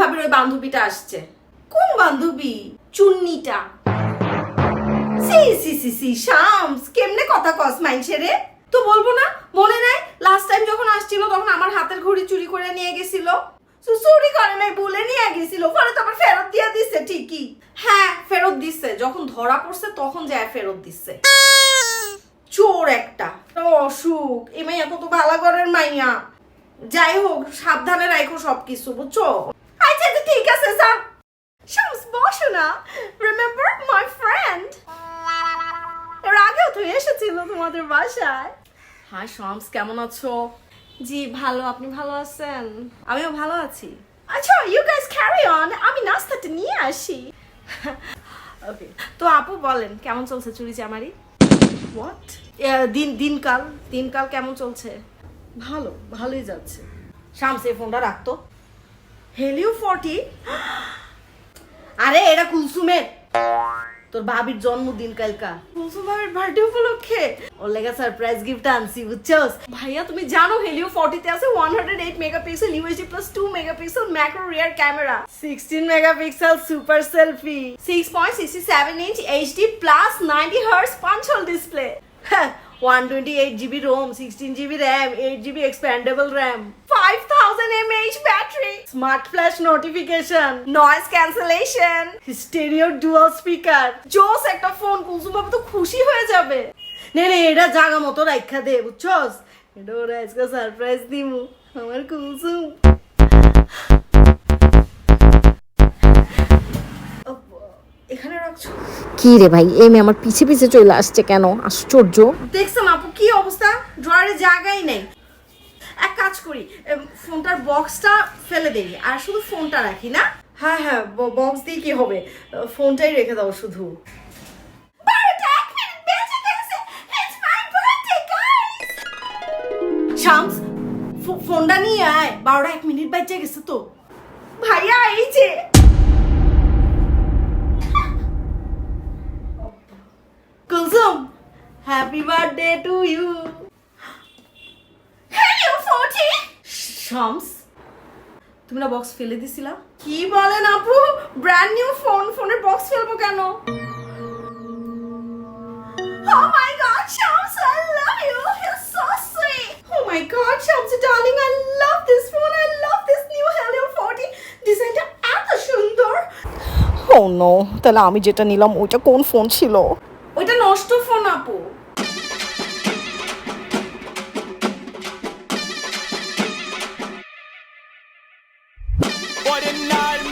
ভাবির ওই বান্ধবীটা আসছে? কোন বান্ধবী? চুন্নিটা। সি সি সি সি, শামস, কেমনে কথা কস মাইনছে রে তো বলব না, মনে নাই? লাস্ট টাইম যখন আসছিল, তখন আমার হাতের ঘড়ি চুরি করে নিয়ে গেছিল। চুরি করে নাই, বলে নিয়ে গেছিল। পরে তো আবার ফেরত দিয়ে দিচ্ছে ঠিকই। হ্যাঁ ফেরত দিচ্ছে যখন ধরা পড়ছে, তখন যায় ফেরত দিচ্ছে চোর একটা। অসুখ। এই মাইয়া কত ভালো ঘরের মাইয়া। যাই হোক, সাবধানে রাখো সবকিছু, বুঝছ? আচ্ছা আচ্ছা, ঠিক আছে স্যার। শামস বসো না। রিমেম্বার মাই ফ্রেন্ড এর আগেও তো এসেছিল তোমাদের বাসায়। হাই শামস কেমন আছো? জি ভালো আপনি ভালো আছেন? আমিও ভালো আছি। আচ্ছা ইউ গাইস ক্যারি অন আমি নাস্তাটা নিয়ে আসি। ওকে তো আপু বলেন কেমন চলছে চুরি চামারি হোয়াট দিন দিনকাল দিনকাল কেমন চলছে? ভালো ভালোই যাচ্ছে। শামস এই ফোনটা রাখতো হেলিও ফর্টি। আরে, এটা কুলসুমের। তোর ভাবির জন্মদিন কালকা। কুলসুম ভাবির বার্থডে উপলক্ষে। ওর লেগে সারপ্রাইজ গিফট আনছি, বুঝছস? ভাইয়া, তুমি জানো হেলিও 40 তে আছে 108 megapixel USD plus 2 megapixel macro rear camera 16 megapixel super selfie 6.67 inch HD plus 90 পাঁচ হল display 128 GB ROM, 16 GB RAM, 8 GB expandable RAM, 5000 mAh battery, smart flash notification, noise cancellation, stereo dual speaker. জোস একটা phone Kulsum বাবু তো খুশি হয়ে যাবে নে নে এটা জাগা মতো রাখা দে বুঝছস এটা সারপ্রাইজ আমার কুলসুম এখানে রাখছো? কি রে ভাই এই মেয়ে আমার পিছে পিছে চলে আসছে কেন? আশ্চর্য। দেখছেন আপু কি অবস্থা? ড্রয়ারে জায়গাই নেই। এক কাজ করি ফোনটার বক্সটা ফেলে দেই আর শুধু ফোনটা রাখি না? হ্যাঁ হ্যাঁ বক্স দিয়ে কি হবে? ফোনটাই রেখে দাও শুধু। শামস ফোনটা নিয়ে আয়। বারোটা এক মিনিট বাচ্চা গেছে তো। ভাইয়া এই যে Kulsum happy birthday to you hello forty Shams তুমি না বক্স ফেলে দিছিলা? কি বলেন আপু? ব্র্যান্ড নিউ ফোন ফোনের বক্স ফেলব কেন? Oh my god, Shams, I love you. You're so sweet. Oh my god, Shams, darling, I love this phone. I love this new Helio 40. ডিজাইনটা এত সুন্দর। ও নো তাহলে আমি যেটা নিলাম ওইটা কোন ফোন ছিল? ওইটা নষ্ট ফোন আপু। all.